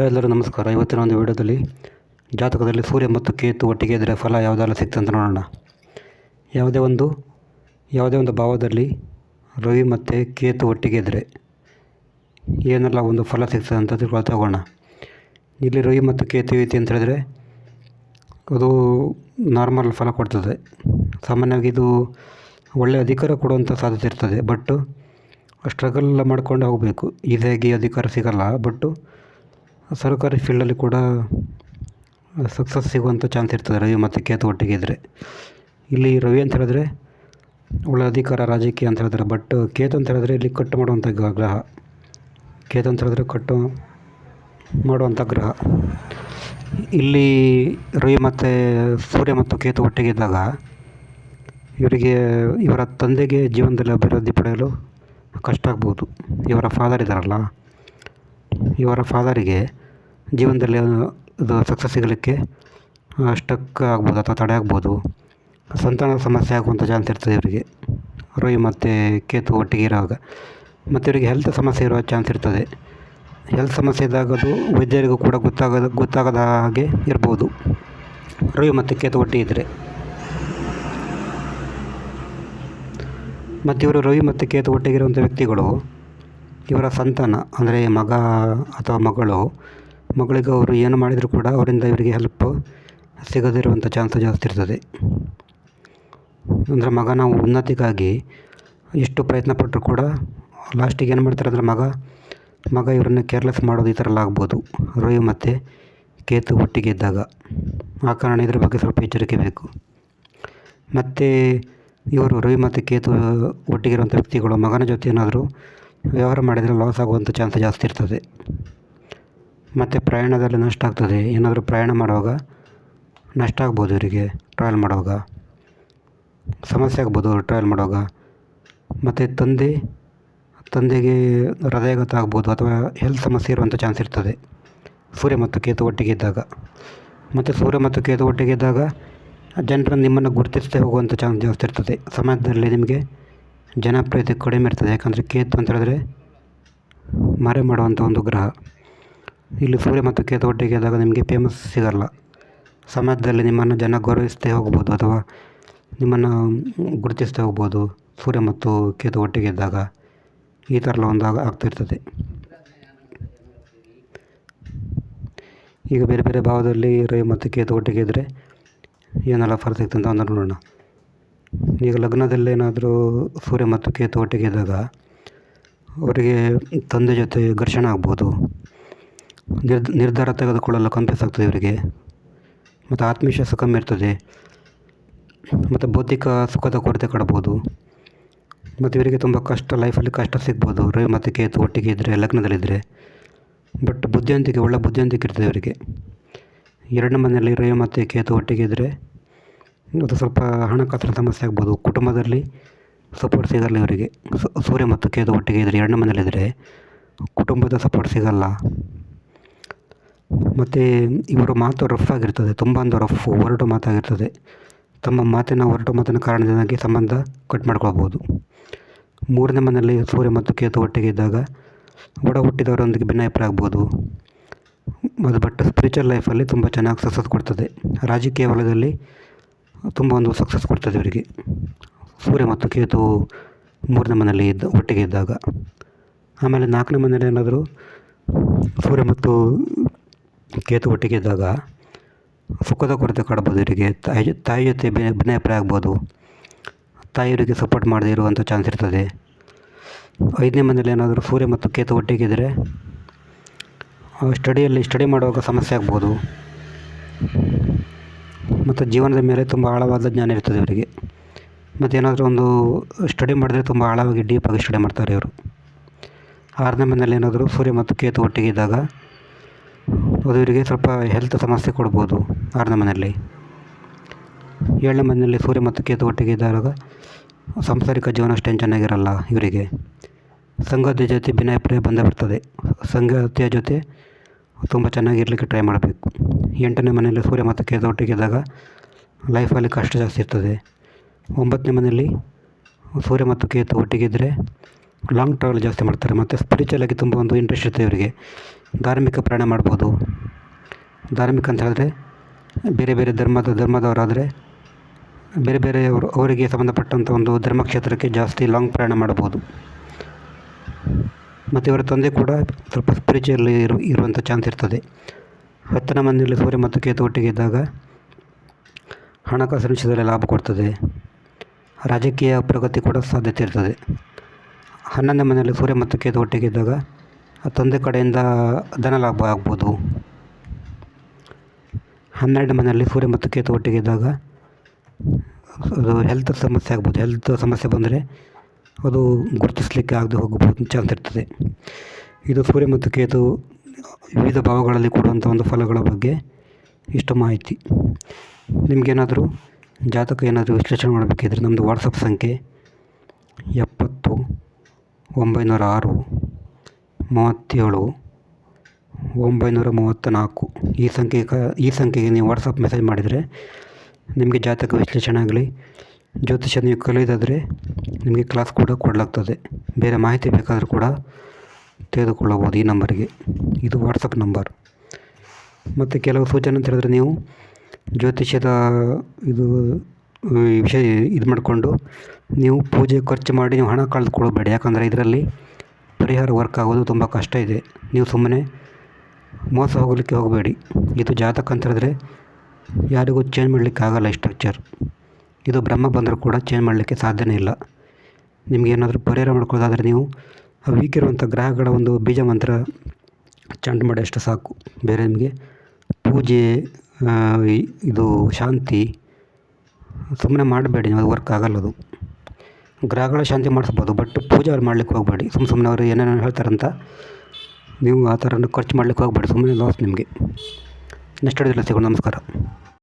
ಎಲ್ಲರೂ ನಮಸ್ಕಾರ. ಇವತ್ತಿನ ಒಂದು ವಿಡಿಯೋದಲ್ಲಿ ಜಾತಕದಲ್ಲಿ ಸೂರ್ಯ ಮತ್ತು ಕೇತು ಒಟ್ಟಿಗೆ ಇದ್ದರೆ ಫಲ ಯಾವುದೆಲ್ಲ ಅಂತ ನೋಡೋಣ. ಯಾವುದೇ ಒಂದು ಯಾವುದೇ ಒಂದು ಭಾವದಲ್ಲಿ ರವಿ ಮತ್ತು ಕೇತು ಒಟ್ಟಿಗೆ ಇದ್ದರೆ ಏನೆಲ್ಲ ಒಂದು ಫಲ ಸಿಗ್ತದೆ ಅಂತ ತಿಳ್ಕೊಳ್ತಾ ಹೋಗೋಣ ಇಲ್ಲಿ ರವಿ ಮತ್ತು ಕೇತು ಐತಿ ಅಂತ ಹೇಳಿದರೆ ಅದು ನಾರ್ಮಲ್ ಫಲ ಕೊಡ್ತದೆ. ಸಾಮಾನ್ಯವಾಗಿ ಇದು ಒಳ್ಳೆಯ ಅಧಿಕಾರ ಕೊಡುವಂಥ ಸಾಧ್ಯತೆ ಇರ್ತದೆ. ಬಟ್ಟು ಸ್ಟ್ರಗಲ್ ಮಾಡ್ಕೊಂಡು ಹೋಗಬೇಕು. ಈಸಿಯಾಗಿ ಅಧಿಕಾರ ಸಿಗಲ್ಲ. ಬಟ್ಟು ಸರ್ಕಾರಿ ಫೀಲ್ಡಲ್ಲಿ ಕೂಡ ಸಕ್ಸಸ್ ಸಿಗುವಂಥ ಚಾನ್ಸ್ ಇರ್ತದೆ ರವಿ ಮತ್ತು ಕೇತು ಒಟ್ಟಿಗೆ ಇದ್ದರೆ ಇಲ್ಲಿ ರವಿ ಅಂತ ಹೇಳಿದ್ರೆ ಒಳ್ಳೆ ಅಧಿಕಾರ, ರಾಜಕೀಯ ಅಂತ ಹೇಳ್ತಾರೆ ಬಟ್ ಕೇತು ಅಂತ ಹೇಳಿದ್ರೆ ಇಲ್ಲಿ ಕಟ್ಟು ಮಾಡುವಂಥ ಗ್ರಹ. ಕೇತು ಅಂತ ಹೇಳಿದ್ರೆ ಕಟ್ಟು ಮಾಡುವಂಥ ಗ್ರಹ. ಇಲ್ಲಿ ರವಿ ಮತ್ತು ಸೂರ್ಯ ಮತ್ತು ಕೇತು ಒಟ್ಟಿಗೆ ಇದ್ದಾಗ ಇವರಿಗೆ ಇವರ ತಂದೆಗೆ ಜೀವನದಲ್ಲಿ ಅಭಿವೃದ್ಧಿ ಪಡೆಯಲು ಕಷ್ಟ ಆಗ್ಬೋದು. ಇವರ ಫಾದರ್ ಇದ್ದಾರಲ್ಲ. ಇವರ ಫಾದರಿಗೆ ಜೀವನದಲ್ಲಿ ಇದು ಸಕ್ಸಸ್ ಸಿಗಲಿಕ್ಕೆ ಸ್ಟಕ್ ಆಗ್ಬೋದು ಅಥವಾ ತಡೆ ಆಗ್ಬೋದು. ಸಂತಾನ ಸಮಸ್ಯೆ ಆಗುವಂಥ ಚಾನ್ಸ್ ಇರ್ತದೆ ಇವರಿಗೆ. ರವಿ ಮತ್ತು ಕೇತು ಒಟ್ಟಿಗೆ ಇರುವಾಗ. ಮತ್ತು ಇವರಿಗೆ ಹೆಲ್ತ್ ಸಮಸ್ಯೆ ಇರುವ ಚಾನ್ಸ್ ಇರ್ತದೆ. ಹೆಲ್ತ್ ಸಮಸ್ಯೆ ಇದ್ದಾಗ ಅದು ವೈದ್ಯರಿಗೂ ಕೂಡ ಗೊತ್ತಾಗದ ಗೊತ್ತಾಗದ ಹಾಗೆ ಇರ್ಬೋದು. ರವಿ ಮತ್ತು ಕೇತು ಒಟ್ಟಿಗೆ ಇದ್ದರೆ ಮತ್ತು ಇವರು ರವಿ ಮತ್ತು ಕೇತು ಒಟ್ಟಿಗಿರುವಂಥ ವ್ಯಕ್ತಿಗಳು, ಇವರ ಸಂತಾನ ಅಂದರೆ ಮಗ ಅಥವಾ ಮಗಳು ಮಗಳಿಗೆ ಅವರು ಏನು ಮಾಡಿದರೂ ಕೂಡ ಅವರಿಂದ ಇವರಿಗೆ ಹೆಲ್ಪ್ ಸಿಗದಿರುವಂಥ ಚಾನ್ಸ್ ಜಾಸ್ತಿ ಇರ್ತದೆ. ಅಂದರೆ ಮಗನ ಉನ್ನತಿಗಾಗಿ ಎಷ್ಟು ಪ್ರಯತ್ನ ಪಟ್ಟರು ಕೂಡ ಲಾಸ್ಟಿಗೆ ಏನು ಮಾಡ್ತಾರೆ ಅಂದರೆ ಮಗ ಮಗ ಇವರನ್ನ ಕೇರ್ಲೆಸ್ ಮಾಡೋದು ಈ ಥರ ಎಲ್ಲ ಆಗ್ಬೋದು. ರವಿ ಮತ್ತು ಕೇತು ಒಟ್ಟಿಗೆ ಇದ್ದಾಗ. ಆ ಕಾರಣ ಇದ್ರ ಬಗ್ಗೆ ಸ್ವಲ್ಪ ಎಚ್ಚರಿಕೆ ಬೇಕು. ಮತ್ತು ಇವರು ರವಿ ಮತ್ತು ಕೇತು ಒಟ್ಟಿಗಿರುವಂಥ ವ್ಯಕ್ತಿಗಳು ಮಗನ ಜೊತೆ ಏನಾದರೂ ವ್ಯವಹಾರ ಮಾಡಿದರೆ ಲಾಸ್ ಆಗುವಂಥ ಚಾನ್ಸ್ ಜಾಸ್ತಿ ಇರ್ತದೆ. ಮತ್ತು ಪ್ರಯಾಣದಲ್ಲಿ ನಷ್ಟ ಆಗ್ತದೆ. ಏನಾದರೂ ಪ್ರಯಾಣ ಮಾಡುವಾಗ ನಷ್ಟ ಆಗ್ಬೋದು ಇವರಿಗೆ ಟ್ರಾವೆಲ್ ಮಾಡುವಾಗ. ಸಮಸ್ಯೆ ಆಗ್ಬೋದು ಟ್ರಾವೆಲ್ ಮಾಡುವಾಗ. ಮತ್ತು ತಂದೆ, ತಂದೆಗೆ ಹೃದಯಾಘಾತ ಆಗ್ಬೋದು ಅಥವಾ ಹೆಲ್ತ್ ಸಮಸ್ಯೆ ಇರುವಂಥ ಚಾನ್ಸ್ ಇರ್ತದೆ. ಸೂರ್ಯ ಮತ್ತು ಕೇತು ಒಟ್ಟಿಗೆ ಇದ್ದಾಗ. ಮತ್ತು ಸೂರ್ಯ ಮತ್ತು ಕೇತು ಒಟ್ಟಿಗೆ ಇದ್ದಾಗ ಜನರು ನಿಮ್ಮನ್ನು ಗುರುತಿಸದೆ ಹೋಗುವಂಥ ಚಾನ್ಸ್ ಜಾಸ್ತಿ ಇರ್ತದೆ. ಸಮಾಜದಲ್ಲಿ ನಿಮಗೆ ಜನಪ್ರಿಯತೆ ಕಡಿಮೆ ಇರ್ತದೆ. ಯಾಕಂದರೆ ಕೇತು ಅಂತ ಹೇಳಿದ್ರೆ ಮರೆ ಮಾಡುವಂಥ ಒಂದು ಗ್ರಹ. ಇಲ್ಲಿ ಸೂರ್ಯ ಮತ್ತು ಕೇತು ಒಟ್ಟಿಗೆ ಇದ್ದಾಗ ನಿಮಗೆ ಫೇಮಸ್ ಸಿಗಲ್ಲ. ಸಮಾಜದಲ್ಲಿ ನಿಮ್ಮನ್ನು ಜನ ಗೌರವಿಸ್ತೇ ಹೋಗ್ಬೋದು ಅಥವಾ ನಿಮ್ಮನ್ನು ಗುರುತಿಸ್ತಾ ಹೋಗ್ಬೋದು. ಸೂರ್ಯ ಮತ್ತು ಕೇತು ಒಟ್ಟಿಗೆ ಇದ್ದಾಗ ಈ ಥರ ಒಂದು ಆಗ ಆಗ್ತಿರ್ತದೆ. ಈಗ ಬೇರೆ ಬೇರೆ ಭಾವದಲ್ಲಿ ರವಿ ಮತ್ತು ಕೇತು ಒಟ್ಟಿಗೆ ಇದ್ದರೆ ಏನೆಲ್ಲ ಫಲ ಸಿಗ್ತದೆ ಅಂತ ನೋಡೋಣ. ಈಗ ಲಗ್ನದಲ್ಲೇನಾದರೂ ಸೂರ್ಯ ಮತ್ತು ಕೇತು ಒಟ್ಟಿಗೆ ಇದ್ದಾಗ ಅವರಿಗೆ ತಂದೆ ಜೊತೆ ಘರ್ಷಣೆ ಆಗ್ಬೋದು. ನಿರ್ಧ, ನಿರ್ಧಾರ ತೆಗೆದುಕೊಳ್ಳಲು ಕಂಪ್ಲೆಕ್ಸ್ ಆಗ್ತದೆ ಇವರಿಗೆ. ಮತ್ತು ಆತ್ಮವಿಶ್ವಾಸ ಕಮ್ಮಿ ಇರ್ತದೆ. ಮತ್ತು ಬೌದ್ಧಿಕ ಸುಖದ ಕೊರತೆ ಕಾಡ್ಬೋದು ಮತ್ತು ಇವರಿಗೆ ತುಂಬ ಕಷ್ಟ, ಲೈಫಲ್ಲಿ ಕಷ್ಟ ಸಿಗ್ಬೋದು. ರವಿ ಮತ್ತು ಕೇತು ಒಟ್ಟಿಗೆ ಇದ್ದರೆ, ಲಗ್ನದಲ್ಲಿದ್ದರೆ. ಬಟ್ ಬುದ್ಧಿವಂತಿಕೆ ಒಳ್ಳೆ ಬುದ್ಧಿವಂತಿಕೆ ಇರ್ತದೆ ಇವರಿಗೆ. ಎರಡನೇ ಮನೆಯಲ್ಲಿ ರವಿ ಮತ್ತು ಕೇತು ಒಟ್ಟಿಗೆ ಇದ್ದರೆ, ಅದು ಸ್ವಲ್ಪ ಹಣಕಾಸಿನ ಸಮಸ್ಯೆ ಆಗ್ಬೋದು. ಕುಟುಂಬದಲ್ಲಿ ಸಪೋರ್ಟ್ ಸಿಗಲ್ಲ ಇವರಿಗೆ. ಸೂರ್ಯ ಮತ್ತು ಕೇತು ಒಟ್ಟಿಗೆ ಇದ್ದರೆ, ಎರಡನೇ ಮನೆಯಲ್ಲಿದ್ದರೆ, ಕುಟುಂಬದ ಸಪೋರ್ಟ್ ಸಿಗಲ್ಲ. ಮತ್ತು ಇವರ ಮಾತು ರಫ್ ಆಗಿರ್ತದೆ ತುಂಬ ಒಂದು ರಫ್ ಹೊರಟು ಮಾತಾಗಿರ್ತದೆ. ತಮ್ಮ ಮಾತಿನ ಹೊರಟು ಮಾತಿನ ಕಾರಣದಿಂದಾಗಿ ಸಂಬಂಧ ಕಟ್ ಮಾಡ್ಕೊಳ್ಬೋದು. ಮೂರನೇ ಮನೆಯಲ್ಲಿ ಸೂರ್ಯ ಮತ್ತು ಕೇತು ಒಟ್ಟಿಗೆ ಇದ್ದಾಗ ಒಡ ಹುಟ್ಟಿದವರೊಂದಿಗೆ ಭಿನ್ನಾಭಿಪ್ರಾಯ ಅದು ಬಟ್ ಸ್ಪಿರಿಚುವಲ್ ಲೈಫಲ್ಲಿ ತುಂಬ ಚೆನ್ನಾಗಿ ಸಕ್ಸಸ್ ಕೊಡ್ತದೆ. ರಾಜಕೀಯ ವಲಯದಲ್ಲಿ ತುಂಬ ಒಂದು ಸಕ್ಸಸ್ ಕೊಡ್ತದೆ ಇವರಿಗೆ. ಸೂರ್ಯ ಮತ್ತು ಕೇತು ಮೂರನೇ ಮನೆಯಲ್ಲಿ ಇದ್ದ, ಒಟ್ಟಿಗೆ ಇದ್ದಾಗ. ಆಮೇಲೆ ನಾಲ್ಕನೇ ಮನೆಯಲ್ಲಿ ಏನಾದರೂ ಸೂರ್ಯ ಮತ್ತು ಕೇತು ಒಟ್ಟಿಗೆ ಇದ್ದಾಗ ಸುಖದ ಕೊರತೆ ಕಾಡ್ಬೋದು ಇವರಿಗೆ ತಾಯಿ ತಾಯಿ ಜೊತೆ ಭಿನ್ನಾಭಿಪ್ರಾಯ ಆಗ್ಬೋದು. ತಾಯಿಯವರಿಗೆ ಸಪೋರ್ಟ್ ಮಾಡದೇ ಇರುವಂಥ ಚಾನ್ಸ್ ಇರ್ತದೆ. ಐದನೇ ಮನೇಲಿ ಏನಾದರೂ ಸೂರ್ಯ ಮತ್ತು ಕೇತು ಒಟ್ಟಿಗಿದ್ದರೆ ಸ್ಟಡಿಯಲ್ಲಿ ಸ್ಟಡಿ ಮಾಡುವಾಗ ಸಮಸ್ಯೆ ಆಗ್ಬೋದು. ಮತ್ತು ಜೀವನದ ಮೇಲೆ ತುಂಬ ಆಳವಾದ ಜ್ಞಾನ ಇರ್ತದೆ ಇವರಿಗೆ ಮತ್ತು ಏನಾದರೂ ಒಂದು ಸ್ಟಡಿ ಮಾಡಿದ್ರೆ ತುಂಬ ಆಳವಾಗಿ ಡೀಪಾಗಿ ಸ್ಟಡಿ ಮಾಡ್ತಾರೆ ಇವರು. ಆರನೇ ಮನೇಲಿ ಏನಾದರೂ ಸೂರ್ಯ ಮತ್ತು ಕೇತು ಒಟ್ಟಿಗೆ ಇದ್ದಾಗ ಇವರಿಗೆ ಸ್ವಲ್ಪ ಹೆಲ್ತ್ ಸಮಸ್ಯೆ ಕೊಡ್ಬೋದು ಆರನೇ ಮನೆಯಲ್ಲಿ. ಏಳನೇ ಮನೆಯಲ್ಲಿ ಸೂರ್ಯ ಮತ್ತು ಕೇತು ಒಟ್ಟಿಗೆ ಇದ್ದಾಗ ಸಾಂಸಾರಿಕ ಜೀವನ ಅಷ್ಟೇನು ಚೆನ್ನಾಗಿರಲ್ಲ ಇವರಿಗೆ. ಸಂಗಾತಿಯ ಜೊತೆ ಭಿನ್ನಾಭಿಪ್ರಾಯ ಬಂದೇ ಬರ್ತದೆ. ಸಂಗಾತಿಯ ಜೊತೆ ತುಂಬ ಚೆನ್ನಾಗಿರಲಿಕ್ಕೆ ಟ್ರೈ ಮಾಡಬೇಕು. ಎಂಟನೇ ಮನೆಯಲ್ಲಿ ಸೂರ್ಯ ಮತ್ತು ಕೇತು ಒಟ್ಟಿಗೆ ಇದ್ದಾಗ ಲೈಫಲ್ಲಿ ಕಷ್ಟ ಜಾಸ್ತಿ ಇರ್ತದೆ. ಒಂಬತ್ತನೇ ಮನೆಯಲ್ಲಿ ಸೂರ್ಯ ಮತ್ತು ಕೇತು ಒಟ್ಟಿಗಿದ್ದರೆ ಲಾಂಗ್ ಟ್ರಾವೆಲ್ ಜಾಸ್ತಿ ಮಾಡ್ತಾರೆ. ಮತ್ತು ಸ್ಪಿರಿಚುವಲಾಗಿ ತುಂಬ ಒಂದು ಇಂಟ್ರೆಸ್ಟ್ ಇರ್ತದೆ ಇವರಿಗೆ ಧಾರ್ಮಿಕ ಪ್ರಯಾಣ ಮಾಡ್ಬೋದು. ಧಾರ್ಮಿಕ ಅಂತ ಹೇಳಿದ್ರೆ ಬೇರೆ ಬೇರೆ ಧರ್ಮದ, ಧರ್ಮದವರಾದರೆ ಬೇರೆ ಬೇರೆಯವರು ಅವರಿಗೆ ಸಂಬಂಧಪಟ್ಟಂಥ ಒಂದು ಧರ್ಮಕ್ಷೇತ್ರಕ್ಕೆ ಜಾಸ್ತಿ ಲಾಂಗ್ ಪ್ರಯಾಣ ಮಾಡಬಹುದು ಮತ್ತು ಇವರ ತಂದೆ ಕೂಡ ಸ್ವಲ್ಪ ಸ್ಪಿರಿಚುವಲ್ ಇರು ಇರುವಂಥ ಚಾನ್ಸ್ ಇರ್ತದೆ. ಹತ್ತನ ಮನೆಯಲ್ಲಿ ಸೂರ್ಯ ಮತ್ತು ಕೇತು ಒಟ್ಟಿಗೆ ಇದ್ದಾಗ ಹಣಕಾಸಿನ ವಿಷಯದಲ್ಲಿ ಲಾಭ ಕೊಡ್ತದೆ. ರಾಜಕೀಯ ಪ್ರಗತಿ ಕೂಡ ಸಾಧ್ಯತೆ ಇರ್ತದೆ. ಹನ್ನೊಂದನೇ ಮನೆಯಲ್ಲಿ ಸೂರ್ಯ ಮತ್ತು ಕೇತು ಒಟ್ಟಿಗೆ ಇದ್ದಾಗ ಆ ತಂದೆ ಕಡೆಯಿಂದ ಧನ ಲಾಭ ಆಗ್ಬೋದು. ಹನ್ನೆರಡು ಮನೆಯಲ್ಲಿ ಸೂರ್ಯ ಮತ್ತು ಕೇತು ಒಟ್ಟಿಗೆ ಇದ್ದಾಗ ಅದು ಹೆಲ್ತ್ ಸಮಸ್ಯೆ ಆಗ್ಬೋದು. ಹೆಲ್ತ್ ಸಮಸ್ಯೆ ಬಂದರೆ ಅದು ಗುರುತಿಸಲಿಕ್ಕೆ ಆಗದೆ ಹೋಗಬಹುದು ಚಾನ್ಸ್ ಇರ್ತದೆ. ಇದು ಸೂರ್ಯ ಮತ್ತು ಕೇತು ವಿವಿಧ ಭಾವಗಳಲ್ಲಿ ಕೊಡುವಂಥ ಒಂದು ಫಲಗಳ ಬಗ್ಗೆ ಇಷ್ಟು ಮಾಹಿತಿ. ನಿಮಗೇನಾದರೂ ಜಾತಕ ಏನಾದರೂ ವಿಶ್ಲೇಷಣೆ ಮಾಡಬೇಕಿದ್ರೆ ನಮ್ಮದು ವಾಟ್ಸಪ್ ಸಂಖ್ಯೆ ಎಪ್ಪತ್ತು ಒಂಬೈನೂರ ಆರು ಮೂವತ್ತೇಳು ಒಂಬೈನೂರ ಮೂವತ್ತ ನಾಲ್ಕು ಈ ಸಂಖ್ಯೆ ಕ, ಈ ಸಂಖ್ಯೆಗೆ ನೀವು ವಾಟ್ಸಪ್ ಮೆಸೇಜ್ ಮಾಡಿದರೆ ನಿಮಗೆ ಜಾತಕ ವಿಶ್ಲೇಷಣೆ ಆಗಲಿ, ಜ್ಯೋತಿಷ್ಯ ನೀವು ಕಲಿಯೋದಾದರೆ ನಿಮಗೆ ಕ್ಲಾಸ್ ಕೂಡ ಕೊಡಲಾಗ್ತದೆ. ಬೇರೆ ಮಾಹಿತಿ ಬೇಕಾದರೂ ಕೂಡ ತೆಗೆದುಕೊಳ್ಳಬಹುದು ಈ ನಂಬರಿಗೆ. ಇದು ವಾಟ್ಸಪ್ ನಂಬರ್. ಮತ್ತು ಕೆಲವು ಸೂಚನೆ ಅಂತ ಹೇಳಿದ್ರೆ ನೀವು ಜ್ಯೋತಿಷ್ಯದ ಇದು ವಿಷಯ ಇದು ಮಾಡಿಕೊಂಡು ನೀವು ಪೂಜೆ ಖರ್ಚು ಮಾಡಿ ನೀವು ಹಣ ಕಳೆದುಕೊಳ್ಬೇಡಿ. ಯಾಕಂದರೆ ಇದರಲ್ಲಿ ಪರಿಹಾರ ವರ್ಕ್ ಆಗೋದು ತುಂಬ ಕಷ್ಟ ಇದೆ. ನೀವು ಸುಮ್ಮನೆ ಮೋಸ ಹೋಗಲಿಕ್ಕೆ ಹೋಗಬೇಡಿ. ಇದು ಜಾತಕ ಅಂತ ಹೇಳಿದ್ರೆ ಯಾರಿಗೂ ಚೇಂಜ್ ಮಾಡಲಿಕ್ಕೆ ಆಗಲ್ಲ ಈ ಸ್ಟ್ರಕ್ಚರ್ ಇದು ಬ್ರಹ್ಮ ಬಂದರೂ ಕೂಡ ಚೇಂಜ್ ಮಾಡಲಿಕ್ಕೆ ಸಾಧ್ಯನೇ ಇಲ್ಲ. ನಿಮಗೆ ಏನಾದರೂ ಪರಿಹಾರ ಮಾಡ್ಕೊಳ್ಳೋದಾದರೆ ನೀವು ಆ ವೀಕ್ ಇರುವಂಥ ಗ್ರಹಗಳ ಒಂದು ಬೀಜ ಮಂತ್ರ ಚಂಡ್ ಮಾಡಿ ಅಷ್ಟು ಸಾಕು. ಬೇರೆ ನಿಮಗೆ ಪೂಜೆ ಇದು ಶಾಂತಿ ಸುಮ್ಮನೆ ಮಾಡಬೇಡಿ ನೀವು ವರ್ಕ್ ಆಗಲ್ಲ ಅದು. ಗ್ರಹಗಳ ಶಾಂತಿ ಮಾಡಿಸ್ಬೋದು ಬಟ್ ಪೂಜೆ ಅವ್ರು ಮಾಡ್ಲಿಕ್ಕೆ ಹೋಗಬೇಡಿ. ಸುಮ್ಮ ಸುಮ್ಮನೆ ಅವರು ಏನೇನೋ ಹೇಳ್ತಾರಂತ, ನೀವು ಆ ಥರ ಖರ್ಚು ಮಾಡ್ಲಿಕ್ಕೆ ಹೋಗಬೇಡಿ. ಸುಮ್ಮನೆ ಲಾಸ್ ನಿಮಗೆ. ನೆಕ್ಸ್ಟ್ ವಿಡಿಯೋದಲ್ಲಿ ಸಿಗೋಣ. ನಮಸ್ಕಾರ.